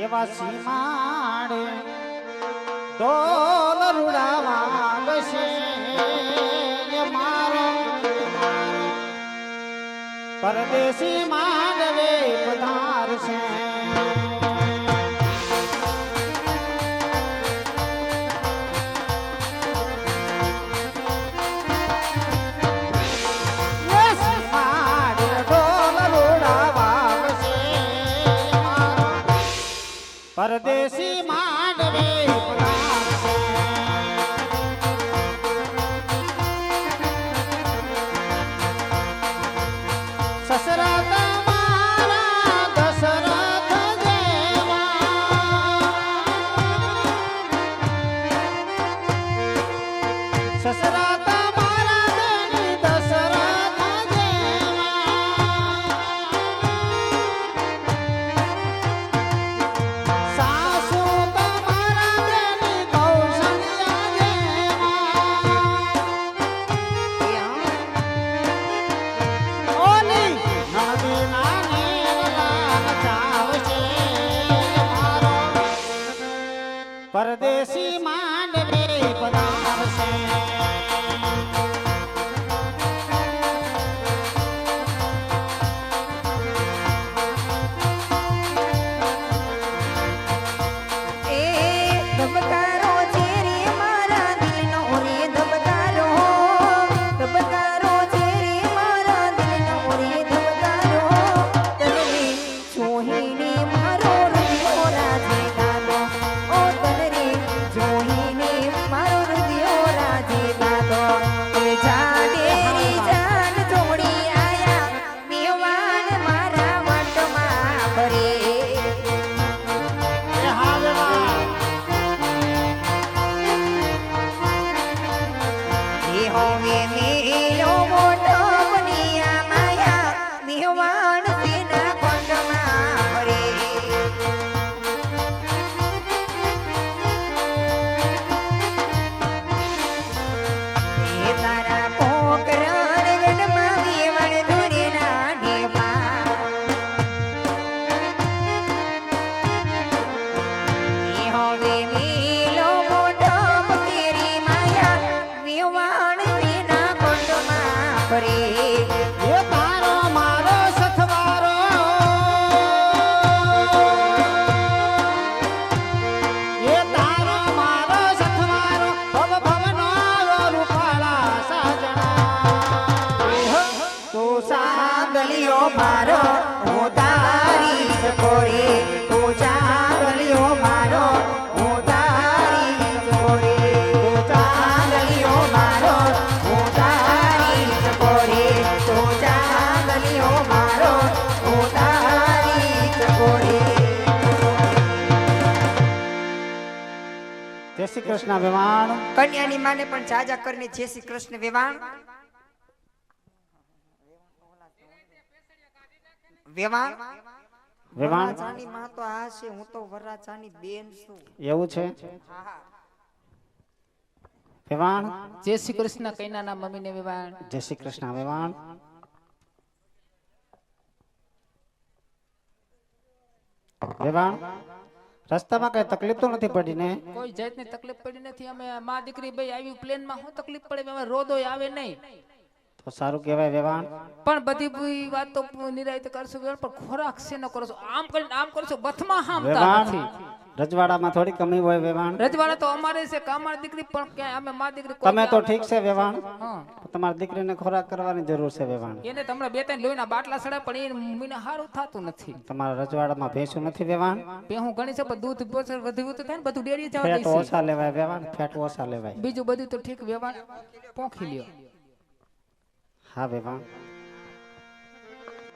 એવા સીમાડે ડોલ રૂડાવા ગશે મારો. પરદેશી માંડવે પધારશે. પરદેશી એ સાંગલિયો મારો હું તારી છોરે તું સાંગલિયો શ્રી કૃષ્ણ વેવાણ. કન્યાની માને પણ જાજા કરીને જય શ્રી કૃષ્ણ વેવાણ. વેવાણ? વરાછાની માં તો આ છે હું તો વરાછાની બેન છું. એવું છે? વિમાન જય શ્રી કૃષ્ણ કૈનાના મમ્મીને વિવાહ જય શ્રી કૃષ્ણ વિમાન વિમાન રસ્તામાં કઈ તકલીફ તો નથી પડી ને? કોઈ જાતની તકલીફ પડી નથી. અમે માં દીકરી ભાઈ આવી પ્લેનમાં શું તકલીફ પડે? અમે રોદોય આવે નહીં. તો સારું કહેવાય વિમાન પણ બધી બધી વાત તો નિરાયત કરશો પણ ખોરાક છે ન કરશો આમ કરીને આમ કરશો બથમાં હામતા નથી. રજવાડામાં થોડી કમી હોય વેવાણ? રજવાડા તો અમારે છે કે અમારી દીકરી પણ ક્યાંય અમે માં દીકરી તમે તો ઠીક છે વેવાણ? તમારી દીકરીને ખોરાક કરવાની જરૂર છે વેવાણ? એને તમને બે ત્રણ લોહીના બાટલા સડા પણ એ મને સારું થતું નથી. તમારા રજવાડામાં ભેંસું નથી વેવાણ? ભેહું હું ગણી છે પણ દૂધ પોસર વધ્યું તો થાય ને બધું ડેરી જવા ફેટ ઓછા લેવાય વેવાણ ફેટ ઓછા લેવાય. બીજું બધું તો ઠીક વેવાણ પોખી લ્યો. હા વેવાણ.